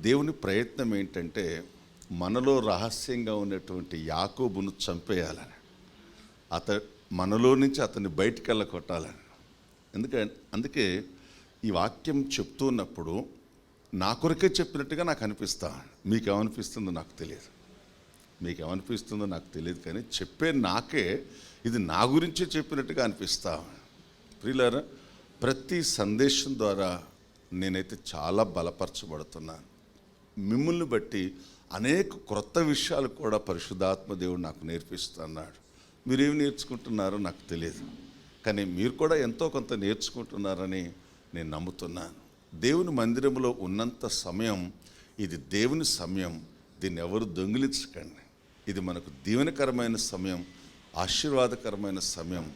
దేవుని ప్రయత్నం ఏంటంటే మనలో రహస్యంగా ఉన్నటువంటి యాకోబును చంపేయాలని. అత మనలో నుంచి అతన్ని బయటికి వెళ్ళ కొట్టాలని ఎందుకంటే అందుకే ఈ వాక్యం చెప్తున్నప్పుడు నా కొరకే చెప్పినట్టుగా నాకు అనిపిస్తా. మీకు ఏమనిపిస్తుందో నాకు తెలియదు. మీకు ఏమనిపిస్తుందో నాకు తెలియదు కానీ చెప్పే నాకే ఇది నా గురించే చెప్పినట్టుగా అనిపిస్తా. ప్రియులారా ప్రతి సందేశం ద్వారా నేనైతే చాలా బలపరచబడుతున్నాను. మిమ్మల్ని బట్టి అనేక క్రొత్త విషయాలు కూడా పరిశుద్ధాత్మ దేవుడు నాకు నేర్పిస్తున్నాడు. మీరేమి నేర్చుకుంటున్నారో నాకు తెలియదు. కానీ మీరు కూడా ఎంతో కొంత నేర్చుకుంటున్నారని నేను నమ్ముతున్నాను. దేవుని మందిరంలో ఉన్నంత సమయం ఇది దేవుని సమయం. దీన్ని ఎవరు దొంగిలించకండి. ఇది మనకు దీవెనకరమైన సమయం ఆశీర్వాదకరమైన సమయం.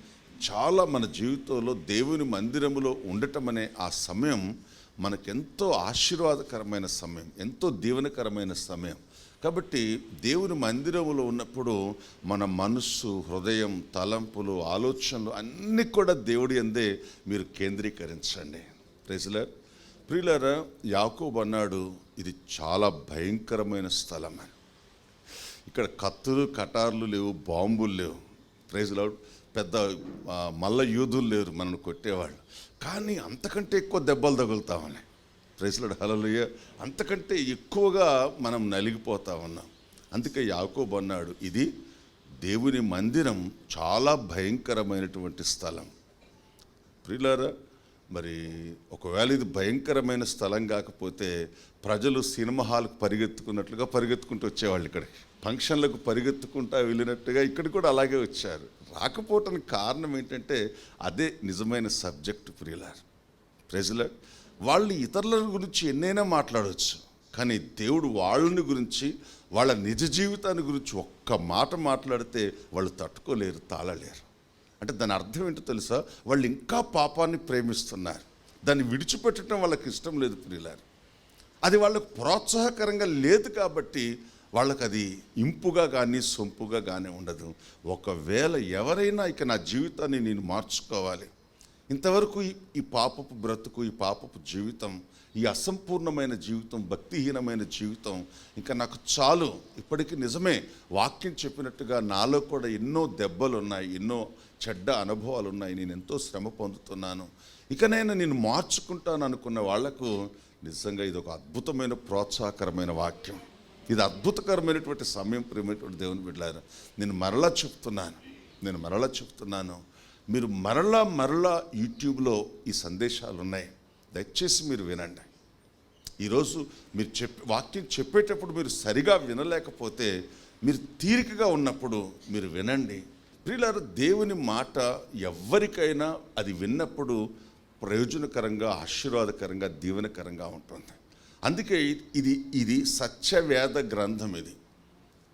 చాలా మన జీవితంలో దేవుని మందిరములో ఉండటం అనే ఆ సమయం మనకెంతో ఆశీర్వాదకరమైన సమయం ఎంతో దీవెనకరమైన సమయం. కాబట్టి దేవుని మందిరములో ఉన్నప్పుడు మన మనస్సు హృదయం తలంపులు ఆలోచనలు అన్నీ కూడా దేవుడి అందే మీరు కేంద్రీకరించండి. ప్రెజలర్ ప్రియులరా యాకోబు అన్నాడు ఇది చాలా భయంకరమైన స్థలం అని ఇక్కడ కత్తులు కటార్లు లేవు బాంబులు లేవు. ప్రైజ్లో పెద్ద మల్ల యూదులు లేరు మనల్ని కొట్టేవాళ్ళు. కానీ అంతకంటే ఎక్కువ దెబ్బలు తగులుతామని. ప్రైజ్లో హలలుయ అంతకంటే ఎక్కువగా మనం నలిగిపోతా ఉన్నాం. అందుకే యాకోబు అన్నాడు ఇది దేవుని మందిరం చాలా భయంకరమైనటువంటి స్థలం. ప్రిలారా మరి ఒకవేళ ఇది భయంకరమైన స్థలం కాకపోతే ప్రజలు సినిమా హాల్కు పరిగెత్తుకున్నట్లుగా పరిగెత్తుకుంటూ వచ్చేవాళ్ళు ఇక్కడికి ఫంక్షన్లకు పరిగెత్తుకుంటా వెళ్ళినట్టుగా ఇక్కడ కూడా అలాగే వచ్చారు. రాకపోవటానికి కారణం ఏంటంటే అదే నిజమైన సబ్జెక్ట్ ప్రియులార్. ప్రజల వాళ్ళు ఇతరుల గురించి ఎన్నైనా మాట్లాడవచ్చు కానీ దేవుడు వాళ్ళని గురించి వాళ్ళ నిజ జీవితాన్ని గురించి ఒక్క మాట మాట్లాడితే వాళ్ళు తట్టుకోలేరు తాళలేరు. అంటే దాని అర్థం ఏంటో తెలుసా? వాళ్ళు ఇంకా పాపాన్ని ప్రేమిస్తున్నారు. దాన్ని విడిచిపెట్టడం వాళ్ళకి ఇష్టం లేదు ప్రియులారు. అది వాళ్ళకు ప్రోత్సాహకరంగా లేదు కాబట్టి వాళ్ళకి అది ఇంపుగా కానీ సొంపుగా కానీ ఉండదు. ఒకవేళ ఎవరైనా ఇక నా జీవితాన్ని నేను మార్చుకోవాలి. ఇంతవరకు ఈ- పాపపు బ్రతుకు ఈ పాపపు జీవితం ఈ అసంపూర్ణమైన జీవితం భక్తిహీనమైన జీవితం ఇంకా నాకు చాలు. ఇప్పటికీ నిజమే వాక్యం చెప్పినట్టుగా నాలో కూడా ఎన్నో దెబ్బలు ఉన్నాయి ఎన్నో చెడ్డ అనుభవాలు ఉన్నాయి నేను ఎంతో శ్రమ పొందుతున్నాను. ఇక నేను మార్చుకుంటాను అనుకున్న వాళ్ళకు నిజంగా ఇది ఒక అద్భుతమైన ప్రోత్సాహకరమైన వాక్యం. ఇది అద్భుతకరమైనటువంటి సమయం ప్రేమైనటువంటి దేవుని బిడ్డారు నేను మరలా చెప్తున్నాను. నేను మరలా చెప్తున్నాను. మీరు మరలా మరలా యూట్యూబ్లో ఈ సందేశాలు ఉన్నాయి దయచేసి మీరు వినండి. ఈరోజు మీరు చెప్ వాక్యం చెప్పేటప్పుడు మీరు సరిగా వినలేకపోతే మీరు తీరికగా ఉన్నప్పుడు మీరు వినండి. ప్రియులారు దేవుని మాట ఎవరికైనా అది విన్నప్పుడు ప్రయోజనకరంగా ఆశీర్వాదకరంగా దీవెనకరంగా ఉంటుంది. అందుకే ఇది ఇది సత్యవేద గ్రంథం ఇది.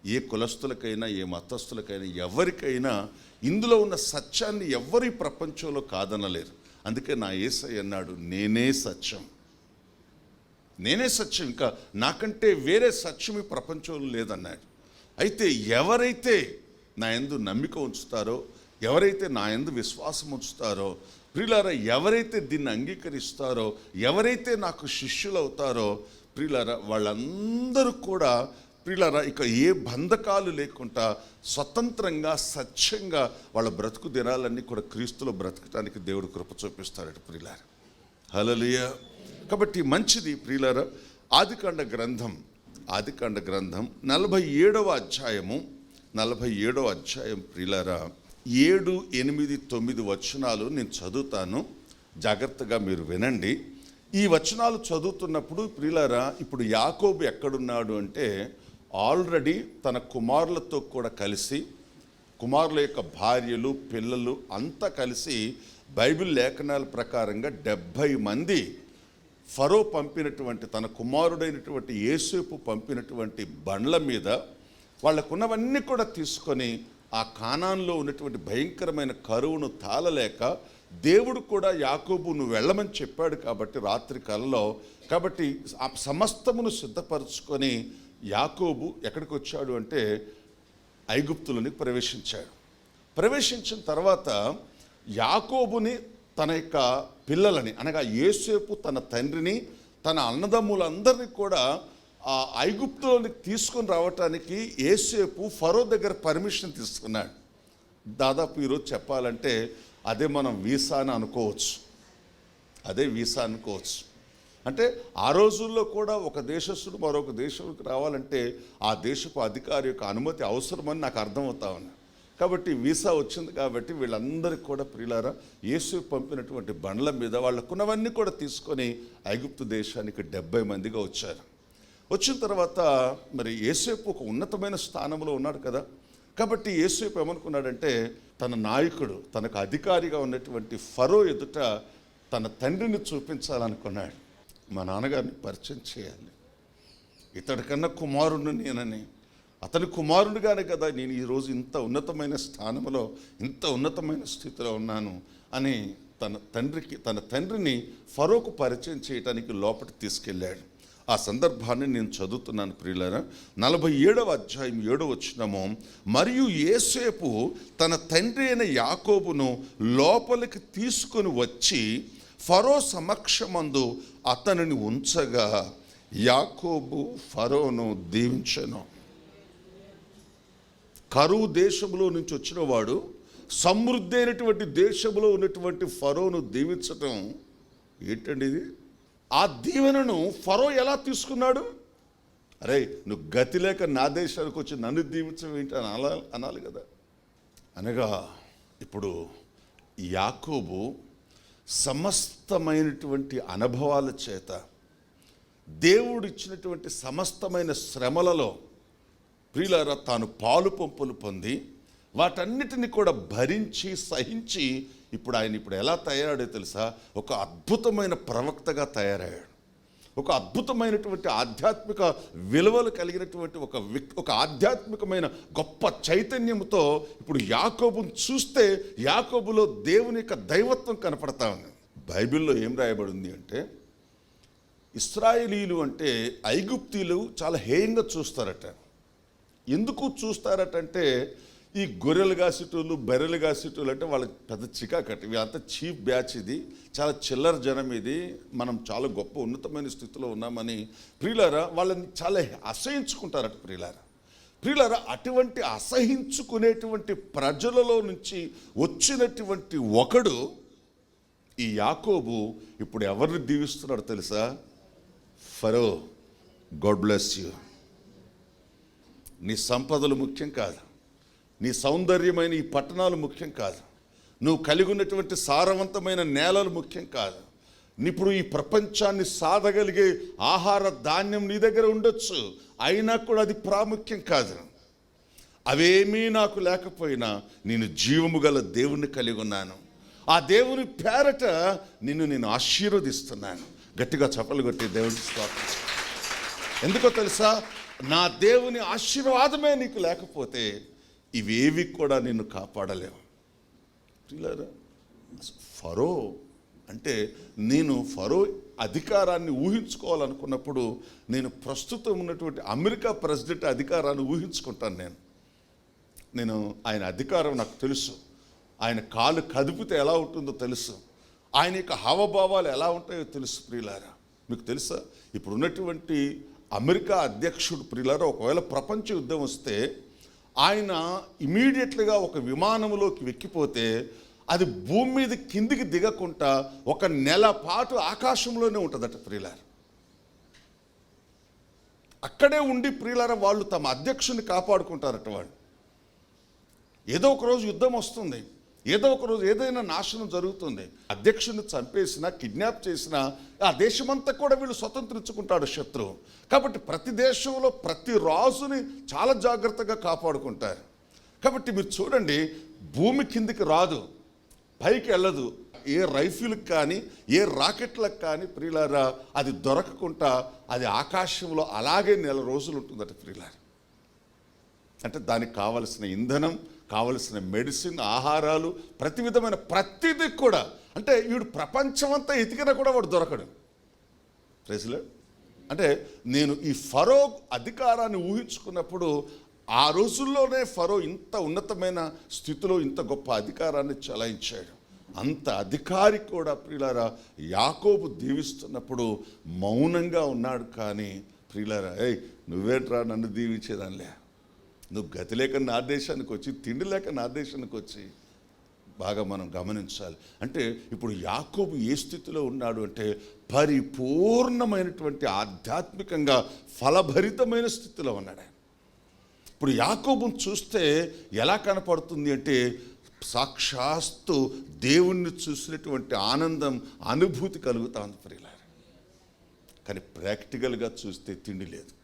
ఏ కులస్తులకైనా ఏ మతస్థులకైనా ఎవరికైనా ఇందులో ఉన్న సత్యాన్ని ఎవ్వరి ప్రపంచంలో కాదనలేరు. అందుకే నా ఏసై అన్నాడు నేనే సత్యం. నేనే సత్యం. ఇంకా నాకంటే వేరే సత్యం ఈ ప్రపంచంలో లేదన్నాడు. అయితే ఎవరైతే నా ఎందు నమ్మిక ఉంచుతారో ఎవరైతే నా యందు విశ్వాసం ఉంచుతారో ప్రియులారా ఎవరైతే దీన్ని అంగీకరిస్తారో ఎవరైతే నాకు శిష్యులు అవుతారో ప్రియులారా వాళ్ళందరూ కూడా ప్రియులారా ఇక ఏ బంధకాలు లేకుండా స్వతంత్రంగా సత్యంగా వాళ్ళ బ్రతుకు దినాలన్నీ కూడా క్రీస్తులో బ్రతకటానికి దేవుడు కృప చూపిస్తారట ప్రియులారా. హలలియ కాబట్టి మంచిది ప్రియులారా ఆదికాండ గ్రంథం ఆదికాండ గ్రంథం నలభై ఏడవ అధ్యాయము నలభై ఏడవ అధ్యాయం ప్రియులారా ఏడు ఎనిమిది తొమ్మిది వచనాలు నేను చదువుతాను. జాగ్రత్తగా మీరు వినండి. ఈ వచనాలు చదువుతున్నప్పుడు ప్రియులారా ఇప్పుడు యాకోబు ఎక్కడున్నాడు అంటే ఆల్రెడీ తన కుమారులతో కూడా కలిసి కుమారుల యొక్క భార్యలు పిల్లలు అంతా కలిసి బైబిల్ లేఖనాల ప్రకారంగా డెబ్భై మంది ఫరో పంపినటువంటి తన కుమారుడైనటువంటి యేసేపు పంపినటువంటి బండ్ల మీద వాళ్ళకున్నవన్నీ కూడా తీసుకొని ఆ కానాన్లో ఉన్నటువంటి భయంకరమైన కరువును తాళలేక దేవుడు కూడా యాకోబు నువ్వు వెళ్ళమని చెప్పాడు కాబట్టి రాత్రి కలలో. కాబట్టి ఆ సమస్తమును సిద్ధపరచుకొని యాకోబు ఎక్కడికి వచ్చాడు అంటే ఐగుప్తులోనికి ప్రవేశించాడు. ప్రవేశించిన తర్వాత యాకోబుని తన యొక్క పిల్లలని అనగా ఏసేపు తన తండ్రిని తన అన్నదమ్ములందరినీ కూడా ఆ ఐగుప్తులోనికి తీసుకొని రావటానికి ఏసేపు ఫరో దగ్గర పర్మిషన్ తీసుకున్నాడు. దాదాపు ఈరోజు చెప్పాలంటే అదే మనం వీసా అని అనుకోవచ్చు. అదే వీసా అనుకోవచ్చు. అంటే ఆ రోజుల్లో కూడా ఒక దేశస్తుడు మరొక దేశంకి రావాలంటే ఆ దేశపు అధికారి యొక్క అనుమతి అవసరమని నాకు అర్థమవుతా ఉంది. కాబట్టి వీసా వచ్చింది కాబట్టి వీళ్ళందరికీ కూడా ప్రియులారా యేసు పంపినటువంటి బండ్ల మీద వాళ్ళకున్నవన్నీ కూడా తీసుకొని ఐగుప్తు దేశానికి డెబ్బై మందిగా వచ్చారు. వచ్చిన తర్వాత మరి ఏసేపు ఒక ఉన్నతమైన స్థానంలో ఉన్నాడు కదా. కాబట్టి ఏసేపు ఏమనుకున్నాడంటే తన నాయకుడు తనకు అధికారిగా ఉన్నటువంటి ఫరో ఎదుట తన తండ్రిని చూపించాలనుకున్నాడు. మా నాన్నగారిని పరిచయం చేయాలి. ఇతడికన్నా కుమారుడు నేనని. అతని కుమారుడుగానే కదా నేను ఈరోజు ఇంత ఉన్నతమైన స్థానంలో ఇంత ఉన్నతమైన స్థితిలో ఉన్నాను అని తన తండ్రికి తన తండ్రిని ఫరోకు పరిచయం చేయడానికి లోపలికి తీసుకెళ్ళాడు. ఆ సందర్భాన్ని నేను చదువుతున్నాను ప్రియులరా. నలభై ఏడవ అధ్యాయం ఏడవ వచ్చినము మరియు ఏసేపు తన తండ్రి అయిన యాకోబును లోపలికి తీసుకొని వచ్చి ఫరో సమక్షమందు అతనిని ఉంచగా యాకోబు ఫరోను దీవించను. కరువు దేశంలో నుంచి వచ్చిన వాడు సమృద్ధి అయినటువంటి దేశంలో ఉన్నటువంటి ఫరోను దీవించటం ఏంటండి ఇది? ఆ దీవెనను ఫరో ఎలా తీసుకున్నాడు? అరే నువ్వు గతి లేక నా దేశానికి వచ్చి నన్ను దీవించడం ఏంటి అని అనాలి అనాలి కదా. అనగా ఇప్పుడు యాకోబు సమస్తమైనటువంటి అనుభవాల చేత దేవుడు ఇచ్చినటువంటి సమస్తమైన శ్రమలలో ప్రియులారా తాను పాలు పంపులు పొంది వాటన్నిటిని కూడా భరించి సహించి ఇప్పుడు ఆయన ఇప్పుడు ఎలా తయారాడో తెలుసా? ఒక అద్భుతమైన ప్రవక్తగా తయారయ్యాడు. ఒక అద్భుతమైనటువంటి ఆధ్యాత్మిక విలువలు కలిగినటువంటి ఒక వ్యక్తి ఒక ఆధ్యాత్మికమైన గొప్ప చైతన్యంతో ఇప్పుడు యాకోబును చూస్తే యాకోబులో దేవుని యొక్క దైవత్వం కనపడతా ఉంది. బైబిల్లో ఏం రాయబడి ఉంది అంటే ఇస్రాయేలీలు అంటే ఐగుప్తీలు చాలా హేయంగా చూస్తారట. ఎందుకు చూస్తారటంటే ఈ గొర్రెలు కాసేటోళ్ళు బర్రెలు కాసేటోళ్ళు అంటే వాళ్ళకి పెద్ద చికాకట. ఇవి అంత చీప్ బ్యాచ్ ఇది. చాలా చిల్లర జనం ఇది. మనం చాలా గొప్ప ఉన్నతమైన స్థితిలో ఉన్నామని ప్రియులారా వాళ్ళని చాలా అసహించుకుంటారట ప్రియులారా. ప్రియులారా అటువంటి అసహించుకునేటువంటి ప్రజలలో నుంచి వచ్చినటువంటి ఒకడు ఈ యాకోబు ఇప్పుడు ఎవరిని దీవిస్తున్నాడు తెలుసా? Pharaoh God bless you. నీ సంపదలు ముఖ్యం కాదు. నీ సౌందర్యమైన ఈ పట్టణాలు ముఖ్యం కాదు. నువ్వు కలిగి ఉన్నటువంటి సారవంతమైన నేలలు ముఖ్యం కాదు. ఇప్పుడు ఈ ప్రపంచాన్ని సాధగలిగే ఆహార ధాన్యం నీ దగ్గర ఉండొచ్చు. అయినా కూడా అది ప్రాముఖ్యం కాదు. అవేమీ నాకు లేకపోయినా నేను జీవము గల దేవుణ్ణి కలిగి ఉన్నాను. ఆ దేవుని పేరట నిన్ను నేను ఆశీర్వదిస్తున్నాను. గట్టిగా చప్పలు కొట్టి దేవుని స్తోత్రం. ఎందుకో తెలుసా? నా దేవుని ఆశీర్వాదమే నీకు లేకపోతే ఇవేవి కూడా నిన్ను కాపాడలేవు. ప్రియులారా, ఫరో అంటే నేను ఫరో అధికారాన్ని ఊహించుకోవాలనుకున్నప్పుడు నేను ప్రస్తుతం ఉన్నటువంటి అమెరికా ప్రెసిడెంట్ అధికారాన్ని ఊహించుకుంటాను నేను. నేను ఆయన అధికారం నాకు తెలుసు. ఆయన కాలు కదిపితే ఎలా ఉంటుందో తెలుసు. ఆయన యొక్క హావభావాలు ఎలా ఉంటాయో తెలుసు ప్రియులారా. మీకు తెలుసా? ఇప్పుడు ఉన్నటువంటి అమెరికా అధ్యక్షుడు ప్రియులారా ఒకవేళ ప్రపంచ యుద్ధం వస్తే ఆయన ఇమీడియట్లుగా ఒక విమానంలోకి వెక్కిపోతే అది భూమి మీద కిందికి దిగకుండా ఒక నెల పాటు ఆకాశంలోనే ఉంటుందట ప్రియులారా. అక్కడే ఉండి ప్రియులారా వాళ్ళు తమ అధ్యక్షుని కాపాడుకుంటారట వాళ్ళు. ఏదో ఒక రోజు యుద్ధం వస్తుంది. ఏదో ఒక రోజు ఏదైనా నాశనం జరుగుతుంది. అధ్యక్షుని చంపేసినా కిడ్నాప్ చేసినా ఆ దేశమంతా కూడా వీళ్ళు స్వతంత్రించుకుంటాడు శత్రువు కాబట్టి ప్రతి దేశంలో ప్రతి రాజుని చాలా జాగ్రత్తగా కాపాడుకుంటారు. కాబట్టి మీరు చూడండి భూమి కిందికి రాదు పైకి వెళ్ళదు. ఏ రైఫిల్కి కానీ ఏ రాకెట్లకు కానీ ప్రియులారా అది దొరకకుండా అది ఆకాశంలో అలాగే నెల రోజులు ఉంటుందట ప్రియులారా. అంటే దానికి కావలసిన ఇంధనం కావలసిన మెడిసిన్ ఆహారాలు ప్రతి విధమైన ప్రతిదీ కూడా. అంటే వీడు ప్రపంచమంతా ఎతికినా కూడా వాడు దొరకడు. ప్రెసిలెంట్ అంటే నేను ఈ ఫరో అధికారాన్ని ఊహించుకున్నప్పుడు ఆ రోజుల్లోనే ఫరో ఇంత ఉన్నతమైన స్థితిలో ఇంత గొప్ప అధికారాన్ని చలాయించాడు. అంత అధికారి కూడా ప్రియులారా యాకోబు దీవిస్తున్నప్పుడు మౌనంగా ఉన్నాడు కానీ ప్రియులారా ఏయ్ నువ్వేంట్రా నన్ను దీవించేదానిలే? నువ్వు గతి లేక నా దేశానికి వచ్చి తిండి లేక నా దేశానికి వచ్చి బాగా మనం గమనించాలి. అంటే ఇప్పుడు యాకోబు ఏ స్థితిలో ఉన్నాడు అంటే పరిపూర్ణమైనటువంటి ఆధ్యాత్మికంగా ఫలభరితమైన స్థితిలో ఉన్నాడు ఆయన. ఇప్పుడు యాకోబును చూస్తే ఎలా కనపడుతుంది అంటే సాక్షాస్తు దేవుణ్ణి చూసినటువంటి ఆనందం అనుభూతి కలుగుతా ఉంది ప్రియులారా. కానీ ప్రాక్టికల్గా చూస్తే తిండి లేదు.